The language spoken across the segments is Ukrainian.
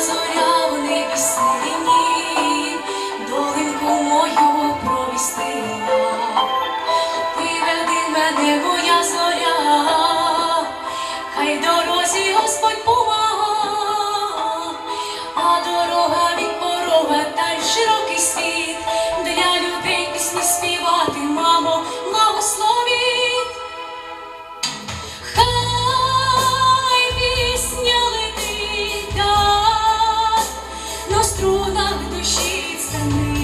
зоря в небі сині, долинку мою провістила, ти мене, моя зоря, хай дорозі Господь помага, а дорога від порога та й широкий світ. для вона душі стани.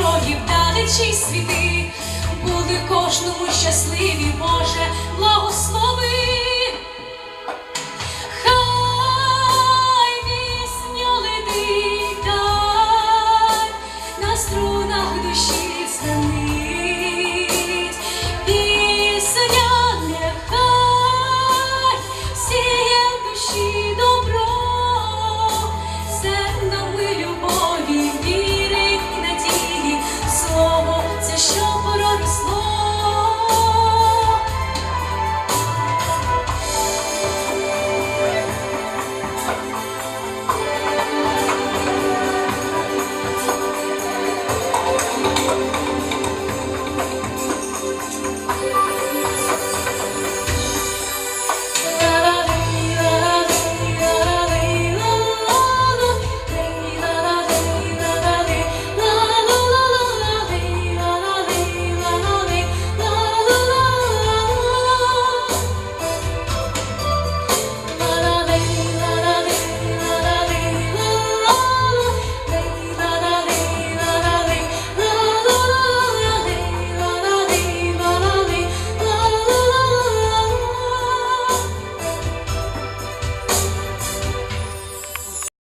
героїв далечі світи, буде кожному щасливі, Боже, благослови. Хай пісня летить на струнах душі звенить. Пісня нехай всіє душі.